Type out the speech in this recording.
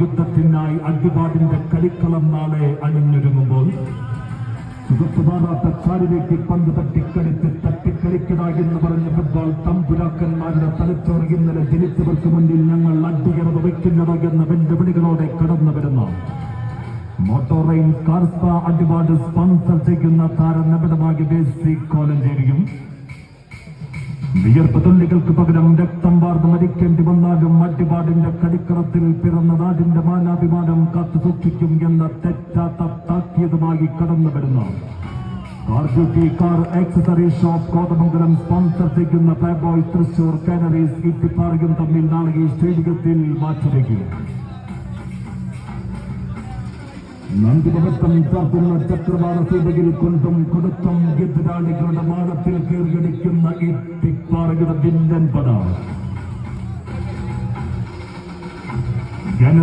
യുദ്ധത്തിനായി അഗ്നിപാടിന്റെ കളിക്കളം നാളെ അണിഞ്ഞൊരുങ്ങുമ്പോൾ കാലിലേക്ക് പന്ത് തട്ടിക്കളിച്ച് തട്ടിക്കളിക്കട എന്ന് പറഞ്ഞ ഫുട്ബോൾ തമ്പുരാക്കന്മാരുടെ തലച്ചോറ് ഇന്നലെ ജനിച്ചവർക്ക് മുന്നിൽ ഞങ്ങൾ അടിയറ വയ്ക്കുന്നത് എന്ന വെല്ലുവിളികളോടെ കടന്നു വരുന്നു. മോട്ടോറൈൻ കാർസ്പ അടിപാട് സ്പോൺസർ ചെയ്യുന്ന താരനബിടമാകി ബേസി കോലഞ്ചേരിയും വിയർപ്പ് തുള്ളികൾക്ക് പകരം രക്തം വാർന്ന് മരിക്കേണ്ടി വന്നാലും മറ്റുപാടിന്റെ കടിക്കറത്തിൽ പിറന്ന നാടിന്റെ മാനാഭിമാനം കാത്തു സൂക്ഷിക്കും എന്ന തെറ്റാത്ത താക്കീതുമായി കടന്നു വരുന്നു car beauty car accessory shop Kothamangalam sponsor ചെയ്യുന്ന പേബോയ് തൃശൂർ കാനറീസ് ഇത്തിപ്പാറയും തമ്മിൽ നാളെ ഈ സ്റ്റേഡിയത്തിൽ മാറ്റുരയ്ക്കും നന്ദിമഹത്വം ചാർത്തുന്ന ചക്രവാള സീതകിൽ കൊണ്ടും കൊടുത്തും എതിരാളികളുടെ മാനത്തിൽ കീറിയടിക്കുന്ന ഈ തിപ്പാറയുടെ വില്ലൻ ജന